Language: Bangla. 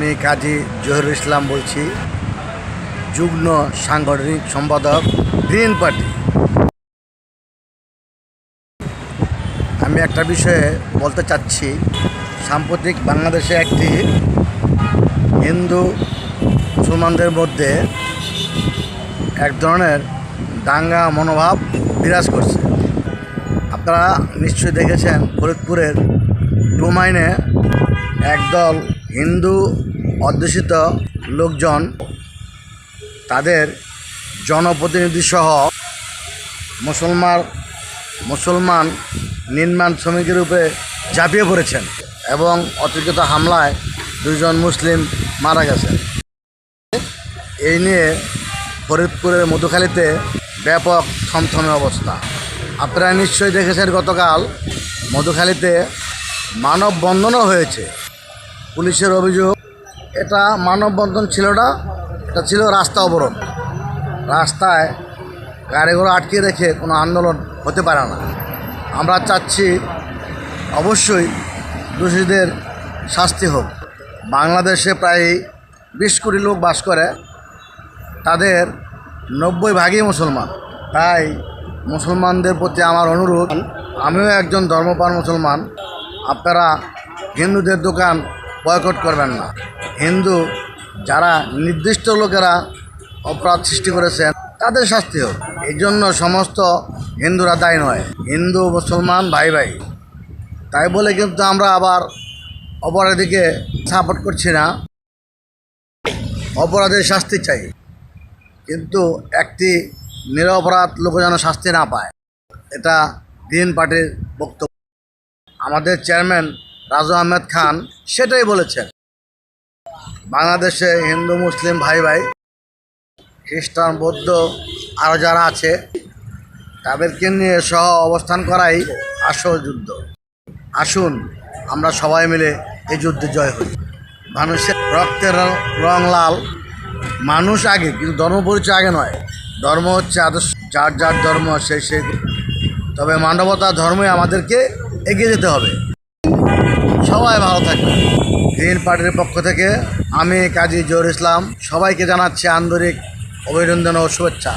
আমি কাজী জহিরুল ইসলাম বলছি, যুগ্ম সাংগঠনিক সম্পাদক, গ্রিন পার্টি। আমি একটা বিষয়ে বলতে চাচ্ছি, সাম্প্রতিক বাংলাদেশে একটি হিন্দু মুসলমানদের মধ্যে এক ধরনের দাঙ্গা মনোভাব বিরাজ করছে। আপনারা নিশ্চয়ই দেখেছেন, ফরিদপুরের ডোমাইনে একদল হিন্দু অধ্যুষিত লোকজন তাদের জনপ্রতিনিধি সহ মুসলমান মুসলমান নির্মাণ শ্রমিকের উপরে ঝাঁপিয়ে পড়েছেন এবং অতর্কিত হামলায় দুজন মুসলিম মারা গেছেন। এই নিয়ে ফরিদপুরের মধুখালীতে ব্যাপক থমথমে অবস্থা। আপনারা নিশ্চয়ই দেখেছেন গতকাল মধুখালীতে মানববন্ধনও হয়েছে। পুলিশের অভিযোগ, এটা মানববন্ধন ছিল না এটা ছিল রাস্তা অবরোধ। রাস্তায় গাড়ি ঘোড়া আটকে রেখে কোনো আন্দোলন হতে পারে না। আমরা চাচ্ছি অবশ্যই দোষীদের শাস্তি হোক। বাংলাদেশে প্রায় বিশ কোটি লোক বাস করে, তাদের নব্বই ভাগই মুসলমান। তাই মুসলমানদের প্রতি আমার অনুরোধ, আমিও একজন ধর্মপান মুসলমান। আপনারা হিন্দুদের দোকান বয়কট করবেন না। হিন্দু যারা নির্দিষ্ট লোকেরা অপরাধ সৃষ্টি করেছেন, তাদের শাস্তি হোক। এই জন্য সমস্ত হিন্দুরা দায়ী নয়। হিন্দু, মুসলমান, ভাই ভাই। তাই বলে কিন্তু আমরা আবার অপরাধীকে সাপোর্ট করছি না। অপরাধের শাস্তি চাই। কিন্তু একটি নিরপরাধ লোক যেন শাস্তি না পায়, এটা দিন পার্টির বক্তব্য। আমাদের চেয়ারম্যান রাজু আহমেদ খান, সেটাই বলেছেন। বাংলাদেশে হিন্দু, মুসলিম, ভাই ভাই, খ্রিস্টান, বৌদ্ধ আরও যারা আছে, তাদেরকে নিয়ে সহ অবস্থান করাই আসল যুদ্ধ। আসুন, আমরা সবাই মিলে এই যুদ্ধে জয় হই। মানুষের রক্তের রং- লাল। মানুষ আগে, কিন্তু ধর্ম পরিচয় আগে নয়। ধর্ম হচ্ছে আদর্শ। যার যার ধর্ম সেই সেই তবে মানবতা ধর্মে আমাদেরকে এগিয়ে যেতে হবে। সবাই ভালো থাকবে গ্রিন পার্টির পক্ষ থেকে আমি কাজী জহুর ইসলাম, সবাইকে জানাচ্ছি আন্তরিক অভিনন্দন ও শুভেচ্ছা।